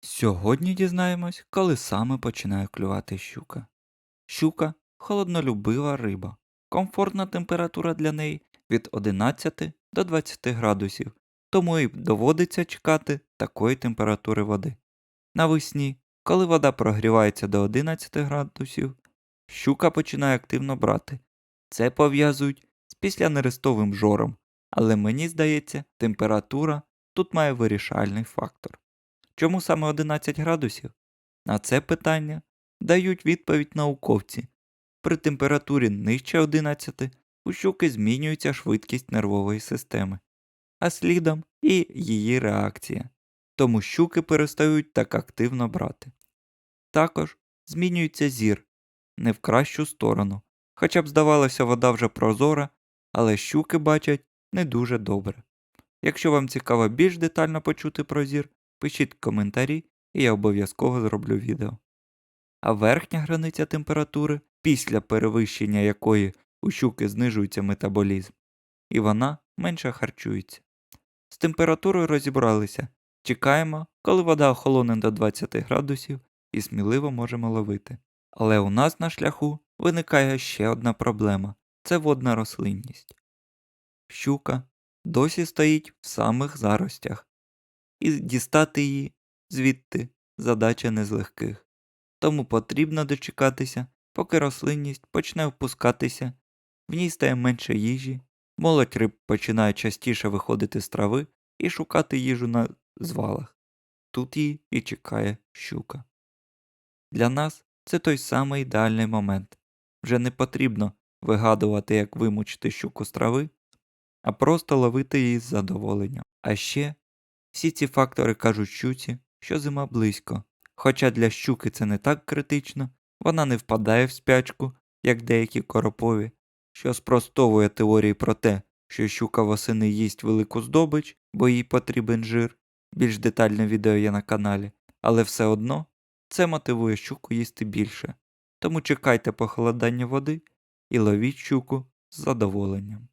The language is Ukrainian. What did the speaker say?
Сьогодні дізнаємось, коли саме починає клювати щука. Щука холоднолюбива риба. Комфортна температура для неї від 11 до 20 градусів, тому і доводиться чекати такої температури води. Навесні, коли вода прогрівається до 11 градусів, щука починає активно брати. Це пов'язують з післянерестовим жором, але мені здається, температура тут має вирішальний фактор. Чому саме 11 градусів? На це питання дають відповідь науковці. При температурі нижче 11 у щуки змінюється швидкість нервової системи, а слідом і її реакція. Тому щуки перестають так активно брати. Також змінюється зір не в кращу сторону, хоча б здавалося, вода вже прозора, але щуки бачать не дуже добре. Якщо вам цікаво більш детально почути про зір, пишіть коментарі, і я обов'язково зроблю відео. А верхня границя температури, після перевищення якої у щуки знижується метаболізм, і вона менше харчується. З температурою розібралися. Чекаємо, коли вода охолоне до 20 градусів і сміливо можемо ловити. Але у нас на шляху виникає ще одна проблема це водна рослинність. Щука досі стоїть в самих заростях, і дістати її звідти задача не з легких. Тому потрібно дочекатися, поки рослинність почне впускатися, в ній стає менше їжі, молодь риб починає частіше виходити з трави і шукати їжу на звалах. Тут її і чекає щука. Для нас це той самий ідеальний момент. Вже не потрібно вигадувати, як вимучити щуку з трави, а просто ловити її з задоволенням. А ще всі ці фактори кажуть щуці, що зима близько. Хоча для щуки це не так критично, вона не впадає в спячку, як деякі коропові, що спростовує теорії про те, що щука восени їсть велику здобич, бо їй потрібен жир. Більш детальне відео є на каналі, але все одно це мотивує щуку їсти більше. Тому чекайте похолодання води і ловіть щуку з задоволенням.